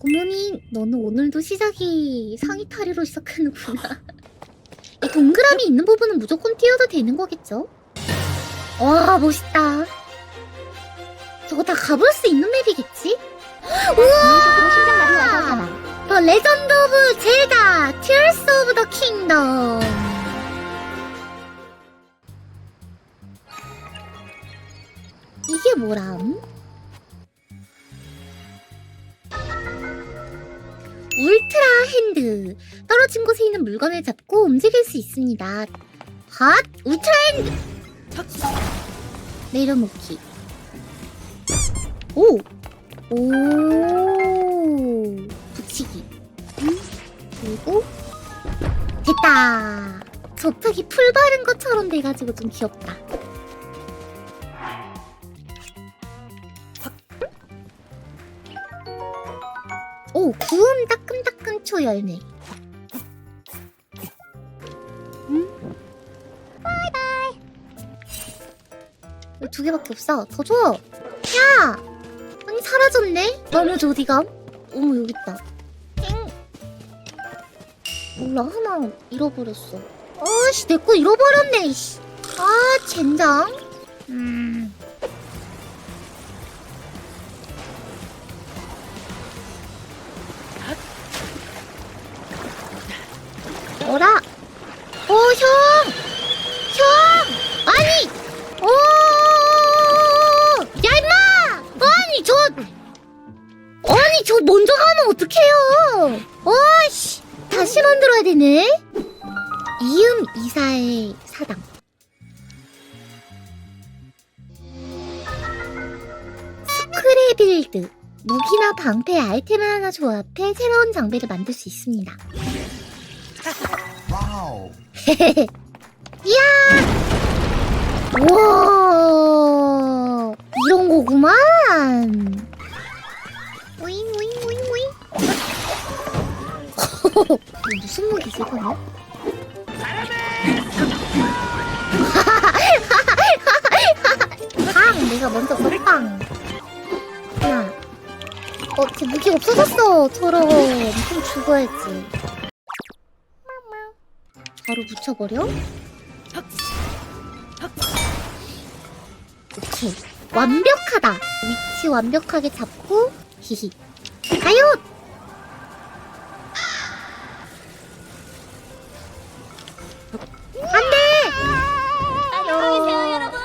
굿모닝, 너는 오늘도 시작이 상의 탈의로 시작하는구나. 이 동그라미 있는 부분은 무조건 띄워도 되는 거겠죠? 와, 멋있다. 저거 다 가볼 수 있는 맵이겠지? 사망. 더 레전드 오브 젤다, 티어스 오브 더 킹덤. 이게 뭐람? 울트라 핸드. 떨어진 곳에 있는 물건을 잡고 움직일 수 있습니다. 핫! 울트라 핸드! 내려놓기. 오! 오! 붙이기. 그리고 됐다. 저쪽이 풀 바른 것처럼 돼가지고 좀 귀엽다. 오, 구운 따끈따끈 초 열매. 음? 바이바이. 두 개밖에 없어. 더 줘. 야! 아니 사라졌네? 나머지 어디감? 어머 여기 있다. 땡. 몰라 하나 잃어버렸어. 아씨 내 거 잃어버렸네. 이씨. 아 젠장. 음. 저 아니 저 먼저 가면 어떡해요? 어씨 다시 만들어야 되네. 이음 이사의 사당. 스크래빌드 무기나 방패 아이템을 하나 조합해 새로운 장비를 만들 수 있습니다. 와우. 이야! 우와! 이런 거구만! 오잉, 오잉, 오잉. 이거 무슨 무기지, 이거는? 빵! 내가 먼저 썼빵. 하나. 어, 제 무기 없어졌어. 저런. 좀 죽어야지. 바로 붙여버려? 오케이. 완벽하다. 위치 완벽하게 잡고, 히히. 가요! 안 돼! 여러분.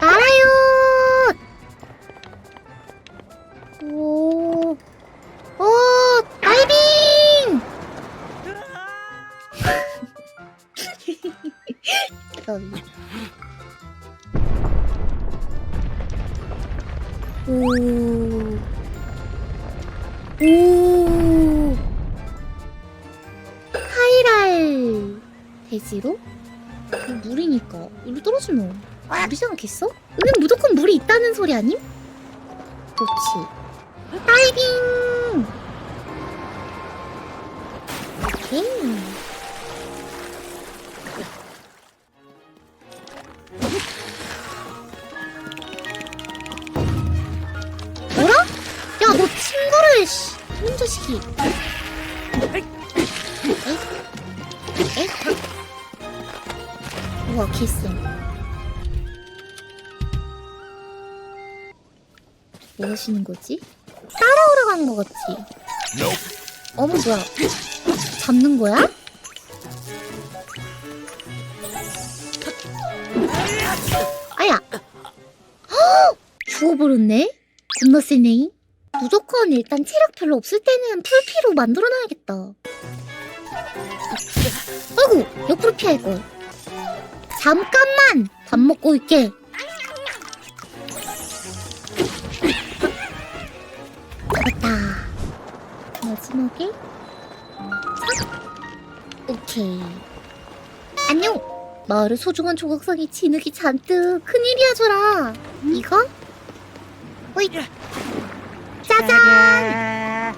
날아요! 오, 오, 다이빙! 여 오, 오, 하이랄 돼지로? 이거 물이니까. 일로 떨어지면 물이지 않겠어? 여긴 무조건 물이 있다는 소리 아님? 그렇지. 다이빙! 오케이 우와 개쎄 뭐 하시는 거지? 따라오러 가는 거 같지? 어머 뭐야 잡는 거야? 아야 헉! 죽어버렸네 겁나 세네 무조건 일단 체력 별로 없을 때는 풀피로 만들어놔야겠다. 아이고 옆으로 피할걸 잠깐만! 밥 먹고 올게. 잡았다. 마지막에? 싹. 오케이. 안녕! 마을의 소중한 조각상이 진흙이 잔뜩. 큰일이야 줘라. 이거? 호잇 짜잔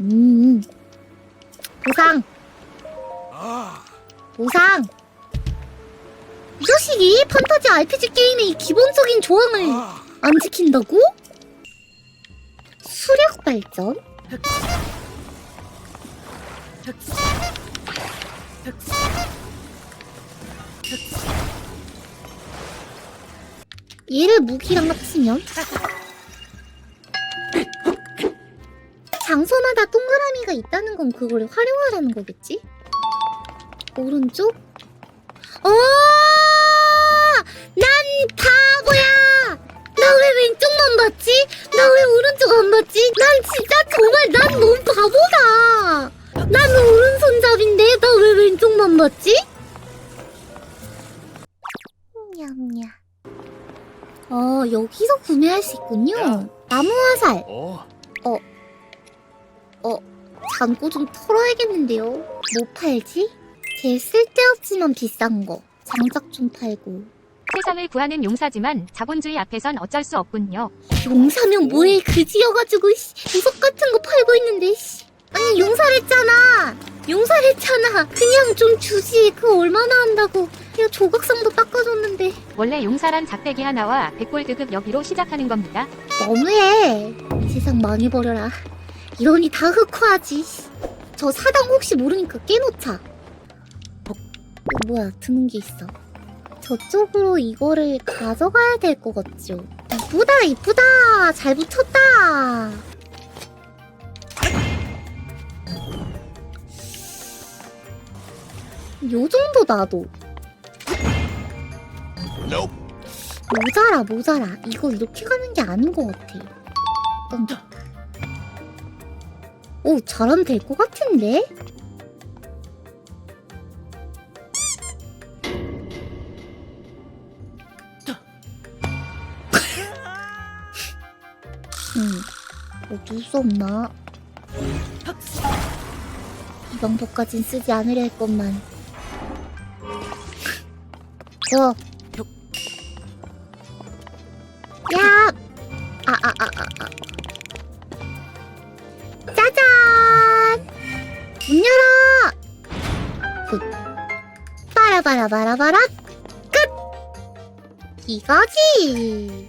음 보상 보상 이 자식이 판타지 RPG 게임의 이 기본적인 조항을 안 지킨다고? 수력 발전? 얘를 무기랑 합치면 장소마다 동그라미가 있다는 건 그걸 활용하라는 거겠지? 오른쪽? 어! 난 바보야! 나 왜 왼쪽만 봤지? 나 왜 오른쪽 안 봤지? 난 진짜 정말 난 너무 바보다! 난 오른손잡인데 나 왜 왼쪽만 봤지? 냠냠. 어, 여기서 구매할 수 있군요. 나무 화살. 어? 잔고 좀 털어야겠는데요. 뭐 팔지? 제일 쓸데없지만 비싼 거. 장작 좀 팔고. 세상을 구하는 용사지만 자본주의 앞에선 어쩔 수 없군요. 용사면 뭐해 그지여가지고 씨, 우석 같은 거 팔고 있는데 씨. 아니 용사랬잖아 용사랬잖아 그냥 좀 주지 그거 얼마나 한다고 야 조각상도 닦아줬는데. 원래 용사란 작대기 하나와 백골 등급 여기로 시작하는 겁니다. 너무해. 이 세상 망해버려라. 이러니 다 흑화하지. 씨. 저 사당 혹시 모르니까 깨놓자. 어, 뭐야? 드는 게 있어. 저쪽으로 이거를 가져가야 될 것 같죠. 이쁘다 이쁘다. 잘 붙였다. 요 정도 Nope. 모자라 모자라. 이거 이렇게 가는 게 아닌 것 같아. 던져 오 잘하면 될 것 같은데? 음 어쩔 수 없나? 이 방법까진 쓰지 않으려 했건만. 어 아, 아, 아, 아, 아. 짜잔! 문 열어! 굿. 빠라바라바라바라 끝! 이거지!